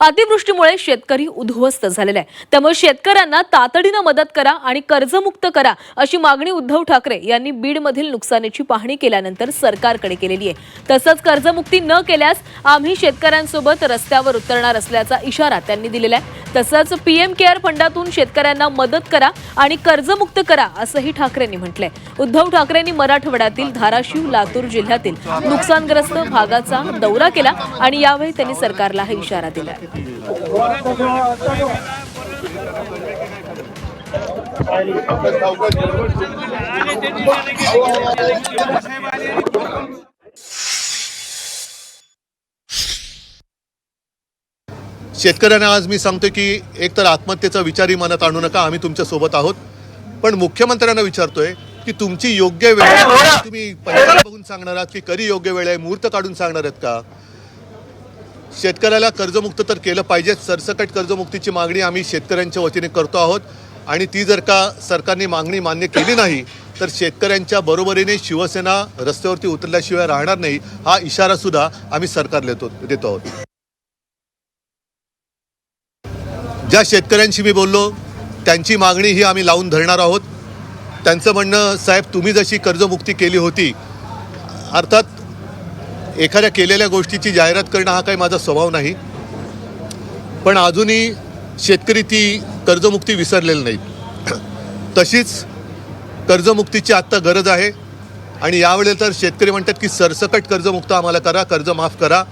अतिवृष्टीमुळे शेतकरी उद्ध्वस्त झालेला आहे. त्यामुळे शेतकऱ्यांना तातडीनं मदत करा आणि कर्जमुक्त करा अशी मागणी उद्धव ठाकरे यांनी बीडमधील नुकसानीची पाहणी केल्यानंतर सरकारकडे केलेली आहे. तसंच कर्जमुक्ती न केल्यास आम्ही शेतकऱ्यांसोबत रस्त्यावर उतरणार असल्याचा इशारा त्यांनी दिलेला आहे. तसंच पीएम केअर फंडातून शेतकऱ्यांना मदत करा आणि कर्जमुक्त करा असंही ठाकरेंनी म्हटलंय. उद्धव ठाकरेंनी मराठवाड्यातील धाराशिव लातूर जिल्ह्यातील नुकसानग्रस्त भागाचा दौरा केला आणि यावेळी त्यांनी सरकारला हा इशारा दिला. शेतकऱ्यांना आज मी सांगतो की एकतर आत्महत्येचा विचारही मनात आणू नका आम्ही तुमच्यासोबत आहोत. पण मुख्यमंत्र्यांना विचारतोय की तुमची योग्य वेळ तुम्ही पंचांग बघून सांगणार आहात की कधी योग्य वेळ आहे मुहूर्त काढून सांगणार आहेत का? शेतकऱ्याला कर्जमुक्त तर केलं पाहिजे सरसकट कर्जमुक्तीची मागणी आम्ही शेतकऱ्यांच्या वतीने करतो आहोत. आणि ती जर का सरकारने मागणी मान्य केली नाही तर शेतकऱ्यांच्या बरोबरीने शिवसेना रस्त्यावरती उतरल्याशिवाय राहणार नाही हा इशारा सुद्धा आम्ही सरकारला देतो देतो आहोत. ज्या शेतकऱ्यांशी मी बोललो त्यांची मागणी ही आम्ही लावून धरणार आहोत. त्यांचं म्हणणं साहेब तुम्ही जशी कर्जमुक्ती केली होती अर्थात एखाद्या केलेल्या गोष्टीची जाहिरात करणं हा काही माझा स्वभाव नाही. पण अजूनही शेतकरी ती कर्जमुक्ती विसरलेली नाही तशीच कर्जमुक्तीची आत्ता गरज आहे. आणि यावेळेला तर शेतकरी म्हणतात की सरसकट कर्जमुक्त आम्हाला करा कर्ज माफ करा.